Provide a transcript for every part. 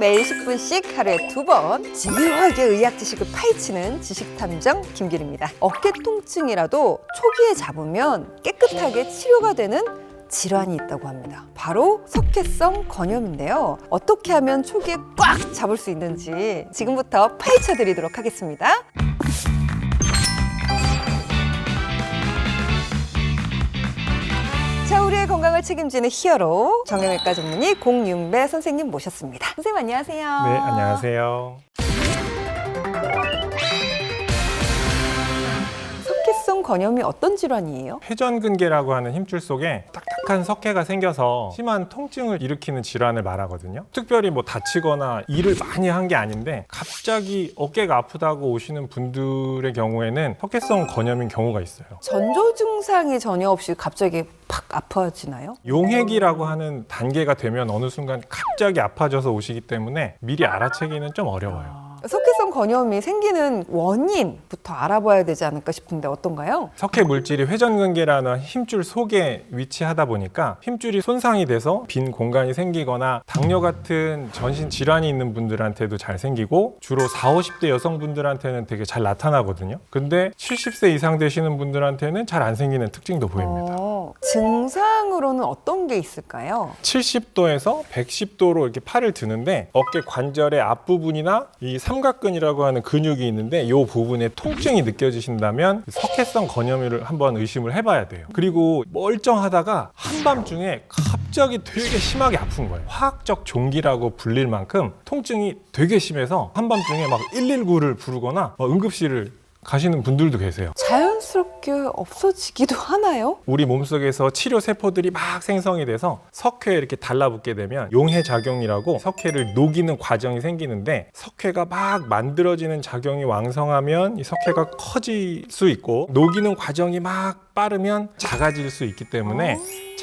매일 10분씩 하루에 두번 집요하게 의학 지식을 파헤치는 지식탐정 김길입니다. 어깨 통증이라도 초기에 잡으면 깨끗하게 치료가 되는 질환이 있다고 합니다. 바로 석회성 건염인데요. 어떻게 하면 초기에 꽉 잡을 수 있는지 지금부터 파헤쳐 드리도록 하겠습니다. 자, 우리의 건강을 책임지는 히어로 정형외과 전문의 공윤배 선생님 모셨습니다. 선생님 안녕하세요. 네, 안녕하세요. 석회성 건염이 어떤 질환이에요? 회전근개라고 하는 힘줄 속에 딱 딱한 석회가 생겨서 심한 통증을 일으키는 질환을 말하거든요. 특별히 뭐 다치거나 일을 많이 한 게 아닌데 갑자기 어깨가 아프다고 오시는 분들의 경우에는 석회성 건염인 경우가 있어요. 전조 증상이 전혀 없이 갑자기 팍 아파지나요? 용액이라고 하는 단계가 되면 어느 순간 갑자기 아파져서 오시기 때문에 미리 알아채기는 좀 어려워요. 석회성 건염이 생기는 원인부터 알아봐야 되지 않을까 싶은데 어떤가요? 석회 물질이 회전근개라는 힘줄 속에 위치하다 보니까 힘줄이 손상이 돼서 빈 공간이 생기거나 당뇨 같은 전신 질환이 있는 분들한테도 잘 생기고 주로 4, 50대 여성분들한테는 되게 잘 나타나거든요. 근데 70세 이상 되시는 분들한테는 잘 안 생기는 특징도 보입니다. 어, 증상으로는 어떤 게 있을까요? 70도에서 110도로 이렇게 팔을 드는데 어깨 관절의 앞부분이나 이 삼각근이라고 하는 근육이 있는데 이 부분에 통증이 느껴지신다면 석회성 건염을 한번 의심을 해봐야 돼요. 그리고 멀쩡하다가 한밤중에 갑자기 되게 심하게 아픈 거예요. 화학적 종기라고 불릴 만큼 통증이 되게 심해서 한밤중에 막 119를 부르거나 막 응급실을 가시는 분들도 계세요. 자연 스럽게 없어지기도 하나요? 우리 몸속에서 치료 세포들이 막 생성이 돼서 석회에 이렇게 달라붙게 되면 용해 작용이라고 석회를 녹이는 과정이 생기는데 석회가 막 만들어지는 작용이 왕성하면 이 석회가 커질 수 있고 녹이는 과정이 막 빠르면 작아질 수 있기 때문에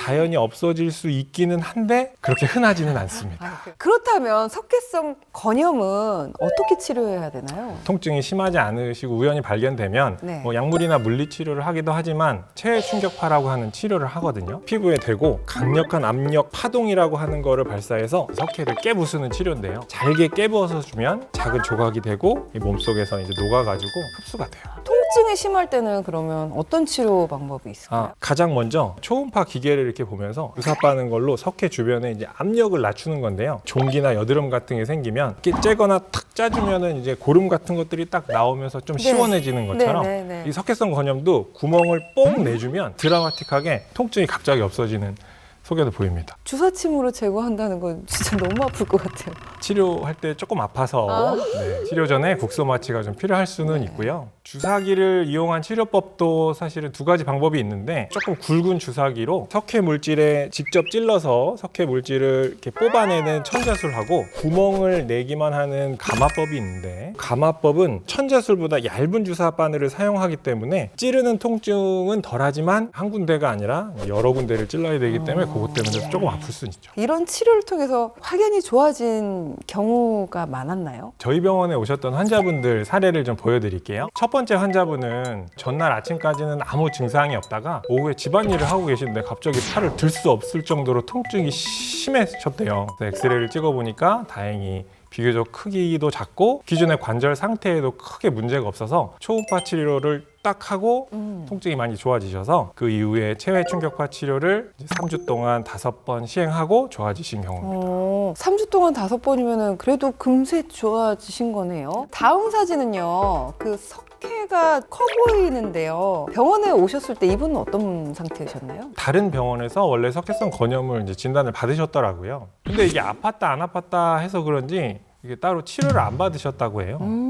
자연히 없어질 수 있기는 한데 그렇게 흔하지는 않습니다. 그렇다면 석회성 건염은 어떻게 치료해야 되나요? 통증이 심하지 않으시고 우연히 발견되면 네. 뭐 약물이나 물리 치료를 하기도 하지만 체외 충격파라고 하는 치료를 하거든요. 피부에 대고 강력한 압력 파동이라고 하는 거를 발사해서 석회를 깨부수는 치료인데요. 잘게 깨부어서 주면 작은 조각이 되고 이 몸속에서 이제 녹아가지고 흡수가 돼요. 통증이 심할 때는 그러면 어떤 치료 방법이 있을까요? 아, 가장 먼저 초음파 기계를 이렇게 보면서 주사 빠는 걸로 석회 주변에 이제 압력을 낮추는 건데요. 종기나 여드름 같은 게 생기면 이렇게 째거나 탁 짜주면은 이제 고름 같은 것들이 딱 나오면서 좀 네. 시원해지는 것처럼 네, 네, 네. 이 석회성 건염도 구멍을 뽕 내주면 드라마틱하게 통증이 갑자기 없어지는 소견을 보입니다. 주사침으로 제거한다는 건 진짜 너무 아플 것 같아요. 치료할 때 조금 아파서 아. 네, 치료 전에 국소 마취가 좀 필요할 수는 있고요. 주사기를 이용한 치료법도 사실은 두 가지 방법이 있는데 조금 굵은 주사기로 석회 물질에 직접 찔러서 석회 물질을 이렇게 뽑아내는 천자술하고 구멍을 내기만 하는 가마법이 있는데 가마법은 천자술보다 얇은 주사 바늘을 사용하기 때문에 찌르는 통증은 덜하지만 한 군데가 아니라 여러 군데를 찔러야 되기 때문에 그것 때문에 조금 아플 수는 있죠. 이런 치료를 통해서 확연히 좋아진 경우가 많았나요? 저희 병원에 오셨던 환자분들 사례를 좀 보여드릴게요. 첫 번째 환자분은 전날 아침까지는 아무 증상이 없다가 오후에 집안일을 하고 계신데 갑자기 팔을 들 수 없을 정도로 통증이 심해졌대요. 엑스레이를 찍어보니까 다행히 비교적 크기도 작고 기존의 관절 상태에도 크게 문제가 없어서 초음파 치료를 딱 하고 음. 통증이 많이 좋아지셔서 그 이후에 체외 충격파 치료를 3주 동안 다섯 번 시행하고 좋아지신 경우입니다. 어, 3주 동안 다섯 번이면 그래도 금세 좋아지신 거네요. 다음 사진은요. 그 석 회가 커 보이는데요. 병원에 오셨을 때 이분은 어떤 상태셨나요? 다른 병원에서 원래 석회성 건염을 이제 진단을 받으셨더라고요. 근데 이게 아팠다 안 아팠다 해서 그런지 이게 따로 치료를 안 받으셨다고 해요. 음.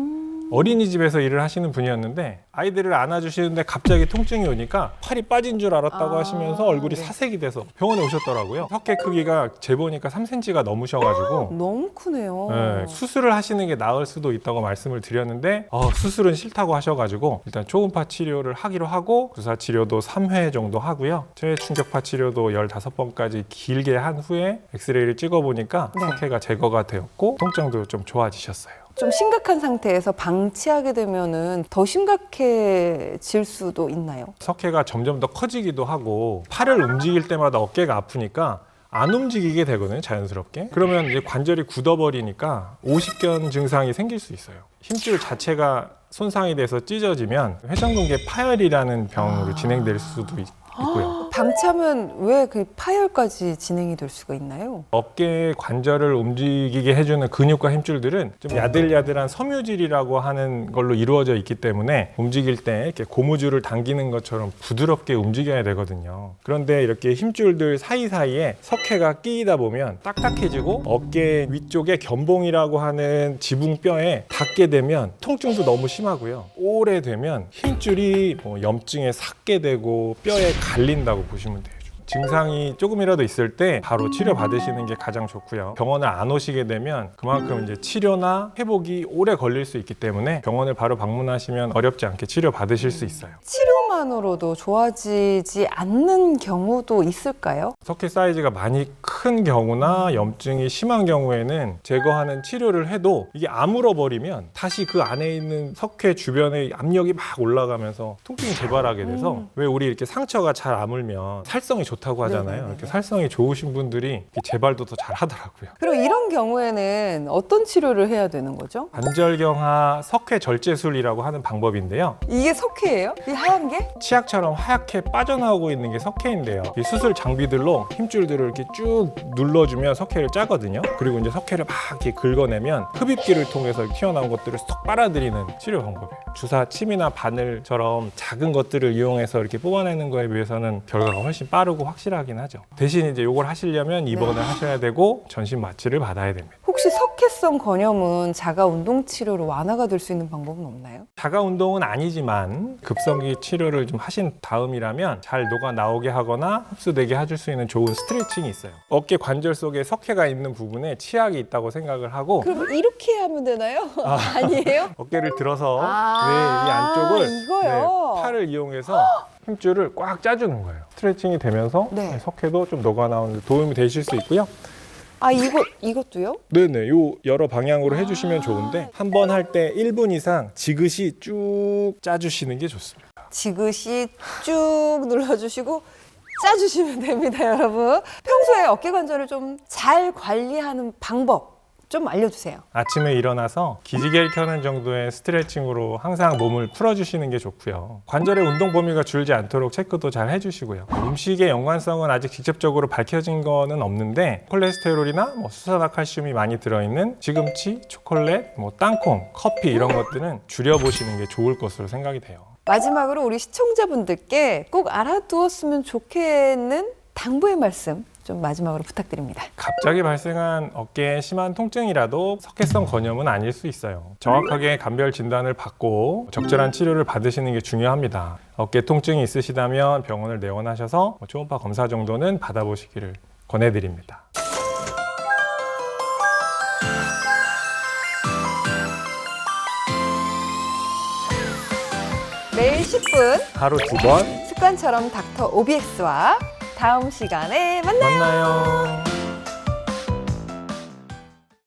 어린이집에서 일을 하시는 분이었는데 아이들을 안아주시는데 갑자기 통증이 오니까 팔이 빠진 줄 알았다고 아, 하시면서 얼굴이 네. 사색이 돼서 병원에 오셨더라고요. 석회 크기가 재보니까 3cm가 넘으셔가지고 너무 크네요. 네, 수술을 하시는 게 나을 수도 있다고 말씀을 드렸는데 어, 수술은 싫다고 하셔가지고 일단 초음파 치료를 하기로 하고 주사 치료도 3회 정도 하고요. 체외 충격파 치료도 15번까지 길게 한 후에 엑스레이를 찍어보니까 네. 석회가 제거가 되었고 통증도 좀 좋아지셨어요. 좀 심각한 상태에서 방치하게 되면은 더 심각해질 수도 있나요? 석회가 점점 더 커지기도 하고 팔을 움직일 때마다 어깨가 아프니까 안 움직이게 되거든요, 자연스럽게. 그러면 이제 관절이 굳어버리니까 오십견 증상이 생길 수 있어요. 힘줄 자체가 손상이 돼서 찢어지면 회전근개 파열이라는 병으로 진행될 수도 있, 있고요. 방치하면 왜그 파열까지 진행이 될 수가 있나요? 어깨 관절을 움직이게 해주는 근육과 힘줄들은 좀 야들야들한 섬유질이라고 하는 걸로 이루어져 있기 때문에 움직일 때 이렇게 고무줄을 당기는 것처럼 부드럽게 움직여야 되거든요. 그런데 이렇게 힘줄들 사이사이에 석회가 끼이다 보면 딱딱해지고 어깨 위쪽에 견봉이라고 하는 지붕뼈에 닿게 되면 통증도 너무 심하고요. 오래되면 힘줄이 뭐 염증에 삭게 되고 뼈에 갈린다고 보시면 돼요. 증상이 조금이라도 있을 때 바로 치료 받으시는 게 가장 좋고요. 병원을 안 오시게 되면 그만큼 이제 치료나 회복이 오래 걸릴 수 있기 때문에 병원을 바로 방문하시면 어렵지 않게 치료 받으실 수 있어요. 치료 만으로도 좋아지지 않는 경우도 있을까요? 석회 사이즈가 많이 큰 경우나 염증이 심한 경우에는 제거하는 치료를 해도 이게 아물어 버리면 다시 그 안에 있는 석회 주변에 압력이 막 올라가면서 통증이 재발하게 돼서 음. 왜 우리 이렇게 상처가 잘 아물면 살성이 좋다고 하잖아요. 이렇게 살성이 좋으신 분들이 이렇게 재발도 더 잘 하더라고요. 그럼 이런 경우에는 어떤 치료를 해야 되는 거죠? 관절경화 석회 절제술이라고 하는 방법인데요. 이게 석회예요? 이 하얀 게? 치약처럼 하얗게 빠져나오고 있는 게 석회인데요. 이 수술 장비들로 힘줄들을 이렇게 쭉 눌러주면 석회를 짜거든요. 그리고 이제 석회를 막 이렇게 긁어내면 흡입기를 통해서 튀어나온 것들을 쏙 빨아들이는 치료 방법이에요. 주사 침이나 바늘처럼 작은 것들을 이용해서 이렇게 뽑아내는 거에 비해서는 결과가 훨씬 빠르고 확실하긴 하죠. 대신 이제 이걸 하시려면 입원을 하셔야 되고 전신 마취를 받아야 됩니다. 혹시 석회성 건염은 자가 운동 치료로 완화가 될 수 있는 방법은 없나요? 자가 운동은 아니지만 급성기 치료를 좀 하신 다음이라면 잘 녹아 나오게 하거나 흡수되게 해줄 수 있는 좋은 스트레칭이 있어요. 어깨 관절 속에 석회가 있는 부분에 치약이 있다고 생각을 하고 그럼 이렇게 하면 되나요? 아. 니에요 어깨를 들어서 아, 네, 이 안쪽을 이거요? 네, 팔을 이용해서 힘줄을 꽉 짜주는 거예요. 스트레칭이 되면서 네. 석회도 좀 녹아 나오는 데 도움이 되실 수 있고요. 아 이거 이것도요? 네네, 요 여러 방향으로 해주시면 좋은데 한 번 할 때 1분 이상 지그시 쭉 짜주시는 게 좋습니다. 지그시 쭉 눌러주시고 짜주시면 됩니다, 여러분. 평소에 어깨 관절을 좀 잘 관리하는 방법 좀 알려주세요. 아침에 일어나서 기지개를 켜는 정도의 스트레칭으로 항상 몸을 풀어주시는 게 좋고요. 관절의 운동 범위가 줄지 않도록 체크도 잘 해주시고요. 음식의 연관성은 아직 직접적으로 밝혀진 거는 없는데 콜레스테롤이나 뭐 수산화칼슘이 많이 들어있는 시금치, 초콜릿, 뭐 땅콩, 커피 이런 것들은 줄여보시는 게 좋을 것으로 생각이 돼요. 마지막으로 우리 시청자분들께 꼭 알아두었으면 좋겠는 당부의 말씀 좀 마지막으로 부탁드립니다. 갑자기 발생한 어깨에 심한 통증이라도 석회성 건염은 아닐 수 있어요. 정확하게 감별 진단을 받고 적절한 치료를 받으시는 게 중요합니다. 어깨 통증이 있으시다면 병원을 내원하셔서 뭐 초음파 검사 정도는 받아보시기를 권해드립니다. 매일 10분 하루 두 번 습관처럼 닥터 OBX와 다음 시간에 만나요. 만나요.